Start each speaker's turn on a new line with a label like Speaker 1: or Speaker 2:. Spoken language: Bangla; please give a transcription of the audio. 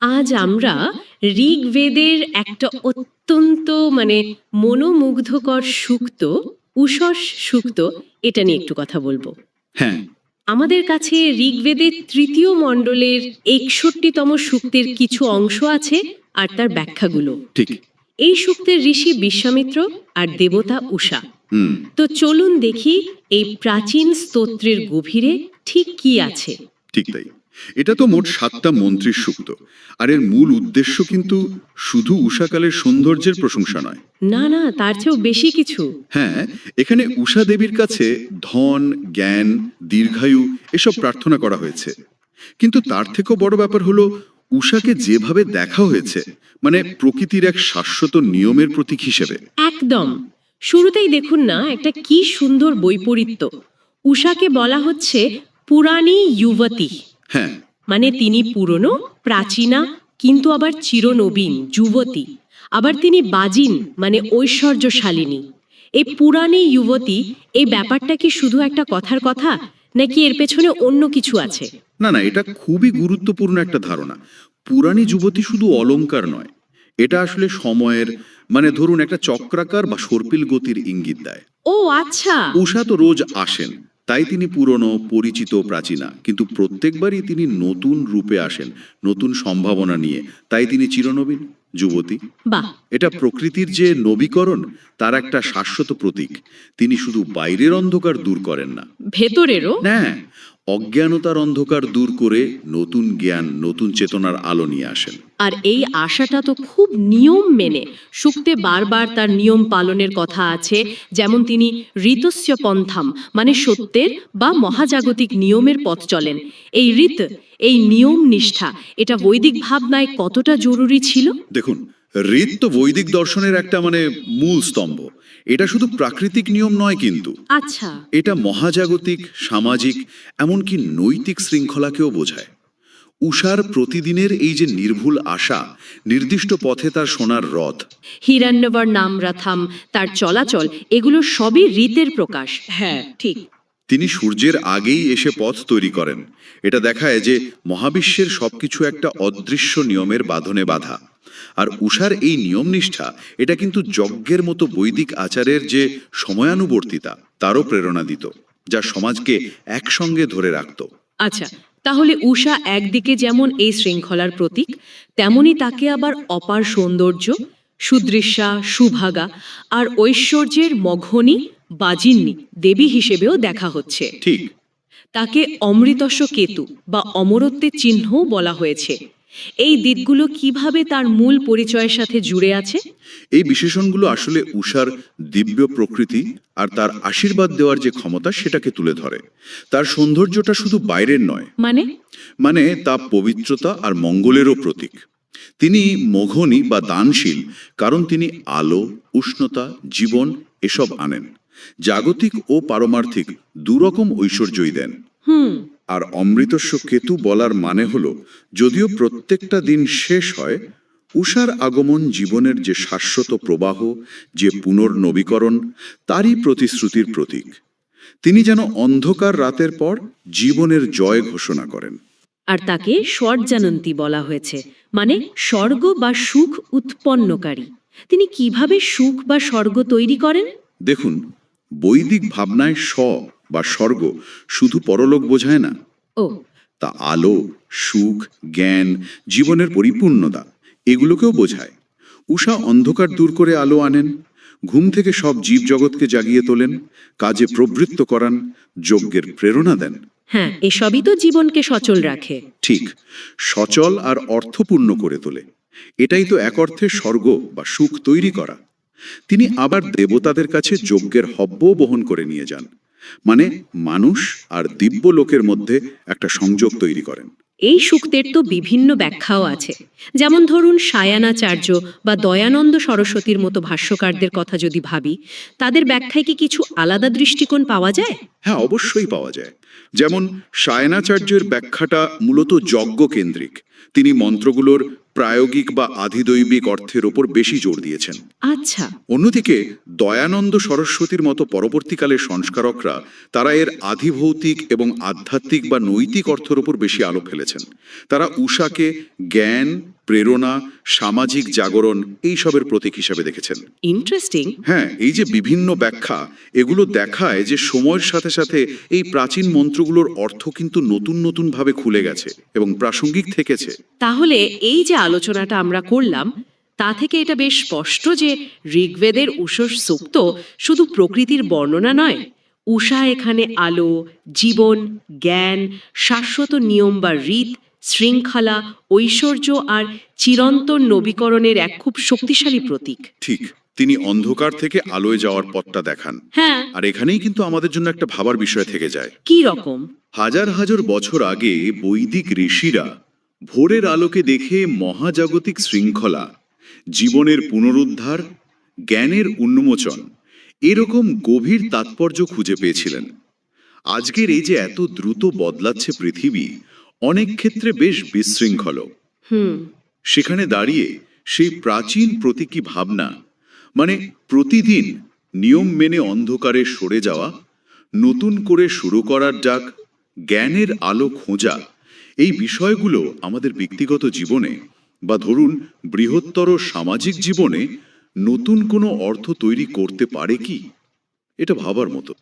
Speaker 1: আজ আমরা ঋগ্বেদের একটা অত্যন্ত মানে মনোমুগ্ধকর সুক্ত উষস সুক্ত এটা নিয়ে একটু কথা বলব।
Speaker 2: হ্যাঁ।
Speaker 1: আমাদের কাছে ঋগ্বেদের তৃতীয় মণ্ডলের একষট্টিতম সূক্তের কিছু অংশ আছে আর তার ব্যাখ্যাগুলো।
Speaker 2: ঠিক।
Speaker 1: এই সূক্তের ঋষি বিশ্বামিত্র আর দেবতা উষা।
Speaker 2: হুম।
Speaker 1: তো চলুন দেখি এই প্রাচীন স্তোত্রের গভীরে ঠিক কি আছে।
Speaker 2: ঠিক তাই। এটা তো মোট সাতটা মন্ত্রীর সুক্ত আর এর মূল উদ্দেশ্য কিন্তু শুধু উষাকালের সৌন্দর্যের প্রশংসা নয়।
Speaker 1: না না তার চেয়েও বেশি কিছু।
Speaker 2: হ্যাঁ এখানে উষা দেবীর কাছে ধন জ্ঞান দীর্ঘায়ু এসব প্রার্থনা করা হয়েছে। কিন্তু তার থেকেও বড় ব্যাপার হলো উষাকে যেভাবে দেখা হয়েছে মানে প্রকৃতির এক শাশ্বত নিয়মের প্রতীক হিসেবে।
Speaker 1: একদম। শুরুতেই দেখুন না একটা কি সুন্দর বৈপরীত্য। উষাকে বলা হচ্ছে পুরাণী যুবতী।
Speaker 2: হ্যাঁ।
Speaker 1: মানে তিনি পুরনো প্রাচীনা কিন্তু আবার চিরনবীন যুবতী। আবার তিনি বাজিন মানে ঐশ্বর্যশালিনী। এই পুরাণী যুবতী এই ব্যাপারটা কি শুধু একটা কথার কথা নাকি এর পেছনে অন্য কিছু আছে?
Speaker 2: না না এটা খুবই গুরুত্বপূর্ণ একটা ধারণা। পুরাণী যুবতী শুধু অলঙ্কার নয় এটা আসলে সময়ের মানে ধরুন একটা চক্রাকার বা সর্পিল গতির ইঙ্গিত দেয়।
Speaker 1: ও আচ্ছা।
Speaker 2: উষা তো রোজ আসেন তাই তিনি পুরনো পরিচিত প্রাচীনা। কিন্তু প্রত্যেকবারই তিনি নতুন রূপে আসেন নতুন সম্ভাবনা নিয়ে। তাই তিনি চিরনবীন যুবতী।
Speaker 1: বা
Speaker 2: এটা প্রকৃতির যে নবীকরণ তার একটা শাশ্বত প্রতীক। তিনি শুধু বাইরের অন্ধকার দূর করেন না।
Speaker 1: ভেতরেরও?
Speaker 2: না অজ্ঞানতার অন্ধকার দূর করে নতুন জ্ঞান নতুন চেতনার আলো নিয়ে আসেন।
Speaker 1: আর এই আশাটা তো খুব নিয়ম মেনে। সুক্তে বারবার তার নিয়ম পালনের কথা আছে যেমন তিনি ঋতস্য পন্থাম মানে সত্যের বা মহাজাগতিক নিয়মের পথ চলেন। এই ঋত এই নিয়ম নিষ্ঠা এটা বৈদিক ভাবনায় কতটা জরুরি ছিল?
Speaker 2: দেখুন ঋত তো বৈদিক দর্শনের একটা মানে মূল স্তম্ভ। এটা শুধু প্রাকৃতিক নিয়ম নয় কিন্তু।
Speaker 1: আচ্ছা।
Speaker 2: এটা মহাজাগতিক সামাজিক এমনকি নৈতিক শৃঙ্খলাকেও বোঝায়। উষার প্রতিদিনের এই যে নির্ভুল আশা নির্দিষ্ট পথে তার সোনার রথ।
Speaker 1: হিরণ্যবর নাম রাথাম তার চলাচল এগুলো সবই রীতের প্রকাশ। হ্যাঁ ঠিক।
Speaker 2: তিনি সূর্যের আগেই এসে পথ তৈরি করেন। এটা দেখায় যে মহাবিশ্বের সবকিছু একটা অদৃশ্য নিয়মের বাঁধনে বাঁধা। আর উষার এই নিয়ম নিষ্ঠা এটা কিন্তু যজ্ঞের মতো বৈদিক আচারের যে সময়ানুবর্তিতা তারও প্রেরণা দিত যা সমাজকে একসঙ্গে ধরে রাখত।
Speaker 1: আচ্ছা তাহলে উষা একদিকে যেমন এই শৃঙ্খলার প্রতীক তেমনি তাকে আবার অপার সৌন্দর্য সুদৃশ্যা সুভাগা আর ঐশ্বর্যের মঘনী বাজিন্নি দেবী হিসেবেও দেখা হচ্ছে।
Speaker 2: ঠিক।
Speaker 1: তাকে অমৃতস্ব কেতু বা অমরত্বের চিহ্নও বলা হয়েছে। এই দিকগুলো কীভাবে তার মূল পরিচয়ের সাথে জুড়ে আছে?
Speaker 2: এই বিশেষণগুলো আসলে উষার দিব্য প্রকৃতি আর তার আশীর্বাদ দেওয়ার যে ক্ষমতা সেটাকে তুলে ধরে। তার সৌন্দর্যটা শুধু বাইরের নয়।
Speaker 1: মানে?
Speaker 2: মানে তা পবিত্রতা আর মঙ্গলেরও প্রতীক। তিনি মঘনী বা দানশীল কারণ তিনি আলো উষ্ণতা জীবন এসব আনেন। জাগতিক ও পারমার্থিক দুরকম ঐশ্বর্যই দেন।
Speaker 1: হুম।
Speaker 2: আর অমৃতস্ব কেতু বলার মানে হল যদিও প্রত্যেকটা দিন শেষ হয় উষার আগমন জীবনের যে শাশ্বত প্রবাহ যে পুনর্নবীকরণ তারই প্রতিশ্রুতির প্রতীক। তিনি যেন অন্ধকার রাতের পর জীবনের জয় ঘোষণা করেন।
Speaker 1: আর তাকে স্বর্জানন্তী বলা হয়েছে মানে স্বর্গ বা সুখ উৎপন্নকারী। তিনি কীভাবে সুখ বা স্বর্গ তৈরি করেন?
Speaker 2: দেখুন বৈদিক ভাবনায় স্ব বা স্বর্গ শুধু পরলোক বোঝায় না।
Speaker 1: ও।
Speaker 2: তা আলো সুখ জ্ঞান জীবনের পরিপূর্ণতা এগুলোকেও বোঝায়। উষা অন্ধকার দূর করে আলো আনেন ঘুম থেকে সব জীব জগৎকে জাগিয়ে তোলেন কাজে প্রবৃত্ত করান যজ্ঞের প্রেরণা দেন।
Speaker 1: হ্যাঁ এসবই তো জীবনকে সচল রাখে।
Speaker 2: ঠিক সচল আর অর্থপূর্ণ করে তোলে। এটাই তো এক অর্থে স্বর্গ বা সুখ তৈরি করা। তিনি আবার দেবতাদের কাছে যজ্ঞের হব্য বহন করে নিয়ে যান। মানে মানুষ আর দিব্য লোকের মধ্যে একটা সংযোগ তৈরি করেন।
Speaker 1: এই সূক্তের তো বিভিন্ন ব্যাখ্যাও আছে। যেমন ধরুন সায়ানাচার্য বা দয়ানন্দ সরস্বতীর মতো ভাষ্যকারদের কথা যদি ভাবি তাদের ব্যাখ্যায় কি কিছু আলাদা দৃষ্টিকোণ পাওয়া যায়?
Speaker 2: হ্যাঁ অবশ্যই পাওয়া যায়। যেমন সায়নাচার্যের ব্যাখ্যাটা মূলত যজ্ঞ কেন্দ্রিক তিনি মন্ত্রগুলোর প্রায়োগিক বা আধিদৈবিক অর্থের ওপর বেশি জোর দিয়েছেন।
Speaker 1: আচ্ছা।
Speaker 2: অন্যদিকে দয়ানন্দ সরস্বতীর মতো পরবর্তীকালের সংস্কারকরা তারা এর আধিভৌতিক এবং আধ্যাত্মিক বা নৈতিক অর্থের ওপর বেশি আলো ফেলেছেন। তারা উষাকে জ্ঞান প্রেরণা সামাজিক জাগরণ এইসবের প্রতীক হিসাবে দেখেছেন।
Speaker 1: ইন্টারেস্টিং
Speaker 2: হ্যাঁ এই যে বিভিন্ন ব্যাখ্যা এগুলো দেখায় যে সময়ের সাথে সাথে এই প্রাচীন মন্ত্রগুলোর অর্থ কিন্তু নতুন নতুন ভাবে খুলে গেছে এবং প্রাসঙ্গিক থেকেছে।
Speaker 1: তাহলে এই যে আলোচনাটা আমরা করলাম তা থেকে এটা বেশ স্পষ্ট যে ঋগ্বেদের উষস সূক্ত শুধু প্রকৃতির বর্ণনা নয় উষা এখানে আলো জীবন জ্ঞান শাশ্বত নিয়ম বা রীত শৃঙ্খলা ঐশ্বর্য আর চিরন্তন নবীকরণের এক খুব শক্তিশালী প্রতীক।
Speaker 2: ঠিক তিনি অন্ধকার থেকে আলোয় যাওয়ার পথটা দেখান।
Speaker 1: হ্যাঁ।
Speaker 2: আর এখানেই কিন্তু আমাদের জন্য একটা ভাবার বিষয় থেকে যায়।
Speaker 1: কি রকম?
Speaker 2: হাজার হাজার বছর আগে বৈদিক ঋষিরা ভোরের আলোকে দেখে মহাজাগতিক শৃঙ্খলা জীবনের পুনরুদ্ধার জ্ঞানের উন্মোচন এরকম গভীর তাৎপর্য খুঁজে পেয়েছিলেন। আজকের এই যে এত দ্রুত বদলাচ্ছে পৃথিবী অনেক ক্ষেত্রে বেশ বিশৃঙ্খল।
Speaker 1: হুম।
Speaker 2: সেখানে দাঁড়িয়ে সেই প্রাচীন প্রতীকী ভাবনা মানে প্রতিদিন নিয়ম মেনে অন্ধকারে সরে যাওয়া নতুন করে শুরু করার ডাক জ্ঞানের আলো খোঁজা এই বিষয়গুলো আমাদের ব্যক্তিগত জীবনে বা ধরুন বৃহত্তর সামাজিক জীবনে নতুন কোনো অর্থ তৈরি করতে পারে কি? এটা ভাবার মতো।